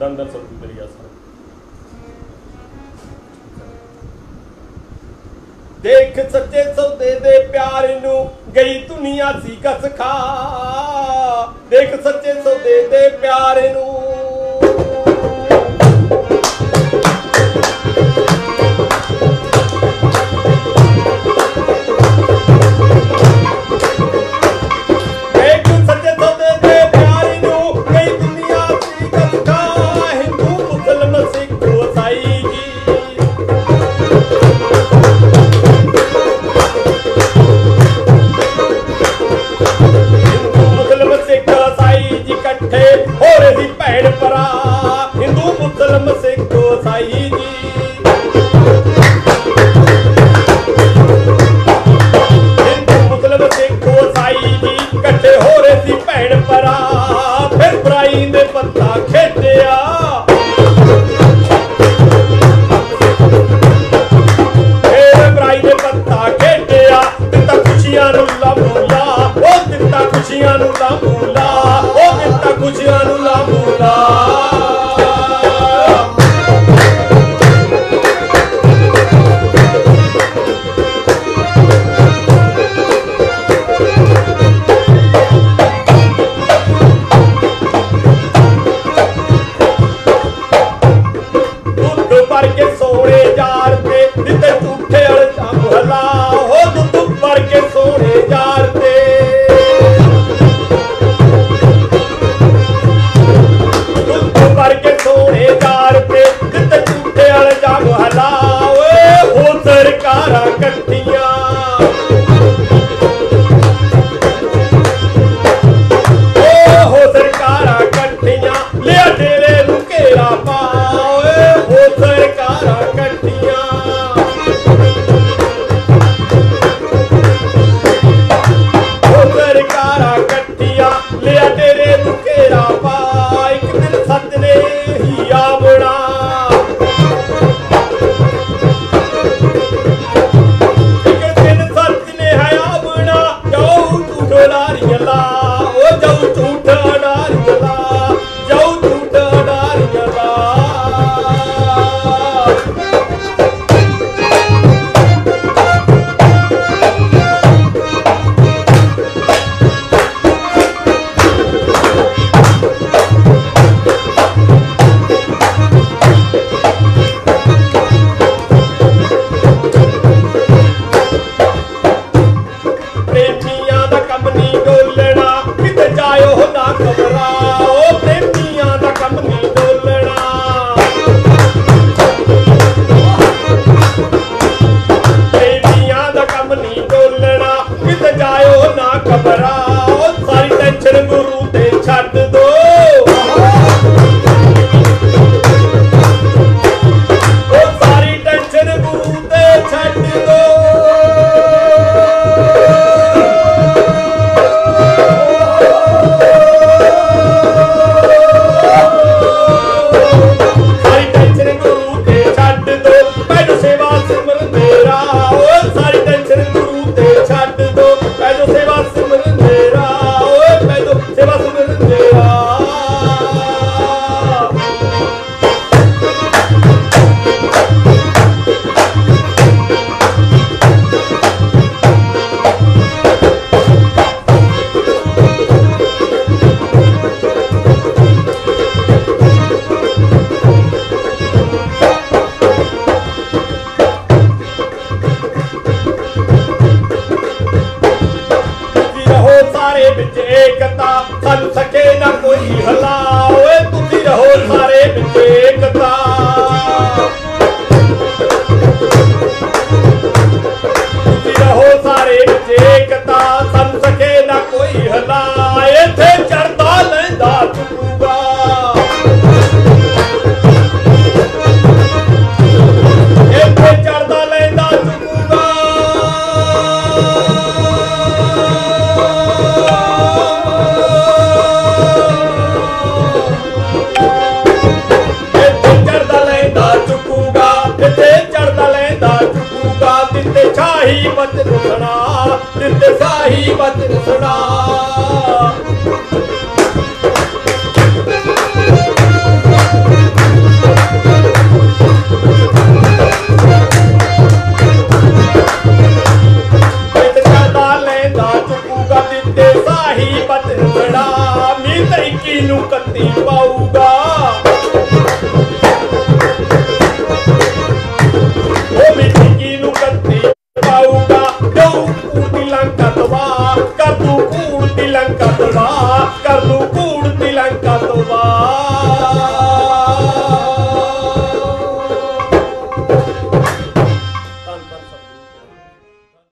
dan dan satu dari asal. ਦੇਖ ਸੱਚੇ ਸੌਦੇ ਦੇ ਪਿਆਰ ਨੂੰ ਗਈ ਦੁਨੀਆ ਸੀ ਕਸ ਖਾ ਦੇਖ ਸੱਚੇ ਸੌਦੇ ਦੇ ਪਿਆਰ ਨੂੰ ਮੂਲਾ, ਉਹ ਦਿੱਤਾ ਖੁਸ਼ੀਆਂ ਨੂੰ ਲਾ ਮੂਲਾ। ਭਰ ਕੇ ਸੋਨੇ ਯਾਰ ਤੇ ਦਿੱਤੇ ਝੂਠੇ ਅਲ ਮੁਹੱਲਾ Santo ਜਾਇਓ ਨਾ ਘਬਰਾ। साही बत सुना